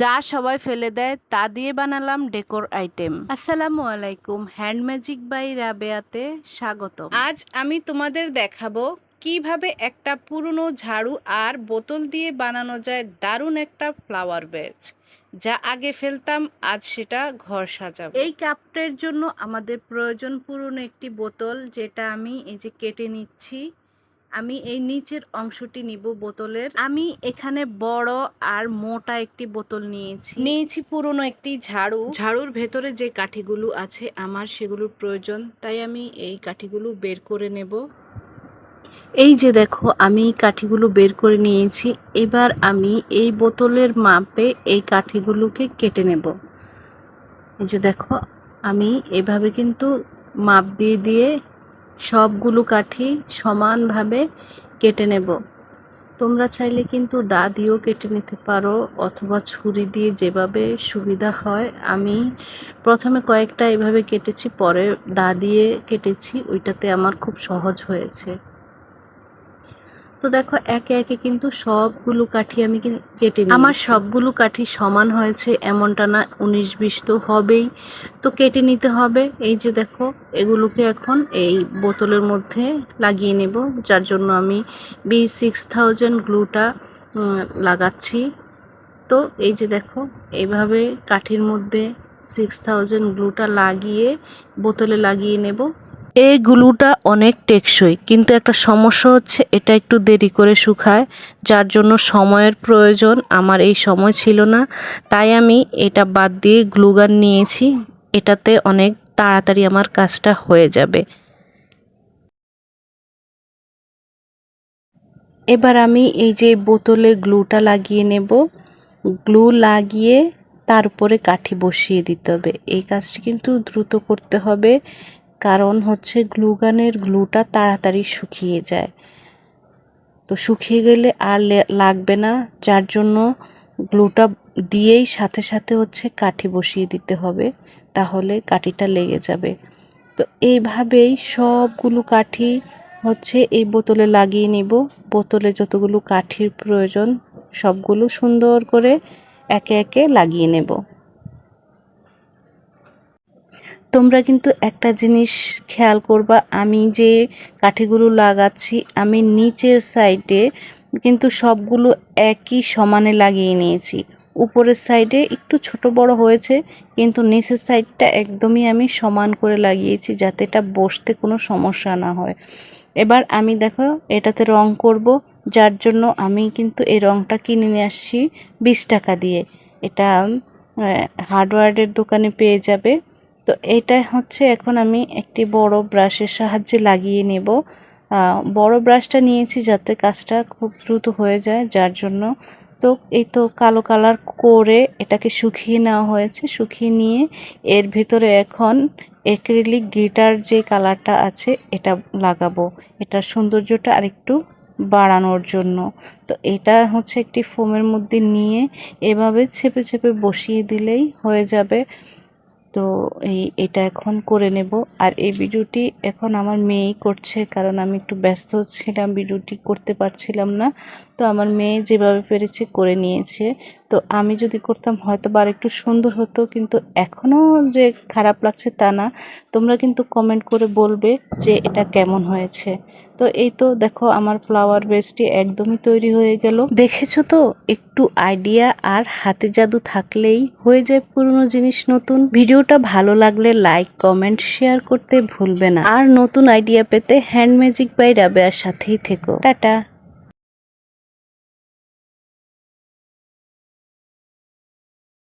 যা সবাই ফেলে দেয়, তা দিয়ে বানালাম ডেকোর আইটেম। আসসালামু আলাইকুম হ্যান্ড ম্যাজিক বাই রাবেয়াতে স্বাগত আজ আমি তোমাদের দেখাবো কীভাবে একটা পুরনো ঝাড়ু আর বোতল দিয়ে বানানো যায় দারুণ একটা ফ্লাওয়ার বেজ যা আগে ফেলতাম, আজ সেটা ঘর সাজাবো। এই কাপটার জন্য আমাদের প্রয়োজন পুরনো একটি বোতল, যেটা আমি এই যে কেটে নিচ্ছি। আমি এই নিচের অংশটি নিব বোতলের। আমি এখানে বড় আর মোটা একটি বোতল নিয়েছি। নিয়েছি পুরনো একটি ঝাড়ু। ঝাড়ুর ভেতরে যে কাঠিগুলো আছে আমার সেগুলোর প্রয়োজন তাই আমি এই কাঠিগুলো বের করে নেব। এই যে দেখো আমি কাঠিগুলো বের করে নিয়েছি। এবার আমি এই বোতলের মাপে এই কাঠিগুলোকে কেটে নেব। এই যে দেখো আমি এভাবে কিন্তু মাপ দিয়ে দিয়ে সবগুলো কাঠি সমানভাবে কেটে নেব। তোমরা চাইলে কিন্তু দা দিয়েও কেটে নিতে পারো অথবা ছুরি দিয়ে যেভাবে সুবিধা হয়। আমি প্রথমে কয়েকটা এভাবে কেটেছি, পরে দা দিয়ে কেটেছি। ওইটাতে আমার খুব সহজ হয়েছে। তো দেখো, একে একে কিন্তু সবগুলো কাঠি আমি কেটে আমার সবগুলো কাঠি সমান হয়েছে, এমনটা না, উনিশ বিশ তো হবেই। তো কেটে নিতে হবে। এই যে দেখো, এগুলোকে এখন এই বোতলের মধ্যে লাগিয়ে নেব, যার জন্য আমি বি সিক্স থাউজেন্ড গ্লুটা লাগাচ্ছি। তো এই যে দেখো এইভাবে কাঠির মধ্যে সিক্স থাউজেন্ড গ্লুটা লাগিয়ে বোতলে লাগিয়ে নেব। এই গ্লুটা অনেক টেকসই, কিন্তু একটা সমস্যা হচ্ছে এটা একটু দেরি করে শুকায়, যার জন্য সময়ের প্রয়োজন। আমার এই সময় ছিল না, তাই আমি এটা বাদ দিয়ে গ্লুগান নিয়েছি। এটাতে অনেক তাড়াতাড়ি আমার কাজটা হয়ে যাবে। এবার আমি এই যে বোতলে গ্লুটা লাগিয়ে নেব। গ্লু লাগিয়ে তার উপরে কাঠি বসিয়ে দিতে হবে। এই কাজটি কিন্তু দ্রুত করতে হবে। কারণ হচ্ছে গ্লুগানের গ্লুটা তাড়াতাড়ি শুকিয়ে যায়। তো শুকিয়ে গেলে আর লাগবে না, যার জন্য গ্লুটা দিয়েই সাথে সাথে হচ্ছে কাঠি বসিয়ে দিতে হবে, তাহলে কাঠিটা লেগে যাবে। তো এইভাবেই সবগুলো কাঠি হচ্ছে এই বোতলে লাগিয়ে নিব। বোতলে যতগুলো কাঠির প্রয়োজন, সবগুলো সুন্দর করে একে একে লাগিয়ে নেব। তোমরা কিন্তু একটা জিনিস খেয়াল করবা, আমি যে কাঠিগুলো লাগাচ্ছি, আমি নিচের সাইডে কিন্তু সবগুলো একই সমানে লাগিয়ে নিয়েছি। উপরের সাইডে একটু ছোট বড় হয়েছে, কিন্তু নিচের সাইডটা একদমই আমি সমান করে লাগিয়েছি যাতে এটা বসতে কোনো সমস্যা না হয়। এবার আমি দেখো এটাতে রং করব, যার জন্য আমি কিন্তু এই রংটা কিনে নিয়ে আসছি বিশ টাকা দিয়ে। এটা হার্ডওয়্যারের দোকানে পেয়ে যাবে। তো এটা হচ্ছে এখন আমি একটি বড় ব্রাশের সাহায্যে লাগিয়ে নেব। বড় ব্রাশটা নিয়েছি যাতে কাজটা খুব দ্রুত হয়ে যায়, যার জন্য তো এই তো কালো কালার করে এটাকে শুকিয়ে নেওয়া হয়েছে। শুকিয়ে নিয়ে এর ভিতরে এখন এক্রিলিক গ্লিটার যে কালারটা আছে এটা লাগাবো। এটার সৌন্দর্যটা আরেকটু বাড়ানোর জন্য। তো এটা হচ্ছে একটি ফোমের মধ্যে নিয়ে এভাবে ছেপে ছেপে বসিয়ে দিলেই হয়ে যাবে। তো এই, এটা এখন করে নেব। আর এই ভিডিওটি এখন আমার মেয়েই করছে, কারণ আমি একটু ব্যস্ত ছিলাম, ভিডিওটি করতে পারছিলাম না। তো আমার মেয়ে যেভাবে পেরেছে করে নিয়েছে। তো আমি যদি করতাম হয়তো বা একটু সুন্দর হতো, কিন্তু এখনও যে খারাপ লাগছে তা না। তোমরা কিন্তু কমেন্ট করে বলবে যে এটা কেমন হয়েছে। তো এই তো দেখো, আমার ফ্লাওয়ার বেসটি একদমই তৈরি হয়ে গেল। দেখেছ তো, একটু আইডিয়া আর হাতে জাদু থাকলেই হয়ে যায় পুরনো জিনিস নতুন। ভিডিওটা ভালো লাগলে লাইক কমেন্ট শেয়ার করতে ভুলবে না। আর নতুন আইডিয়া পেতে হ্যান্ড ম্যাজিক বাই রাবেয়ার সাথেই থেকো। টাটা!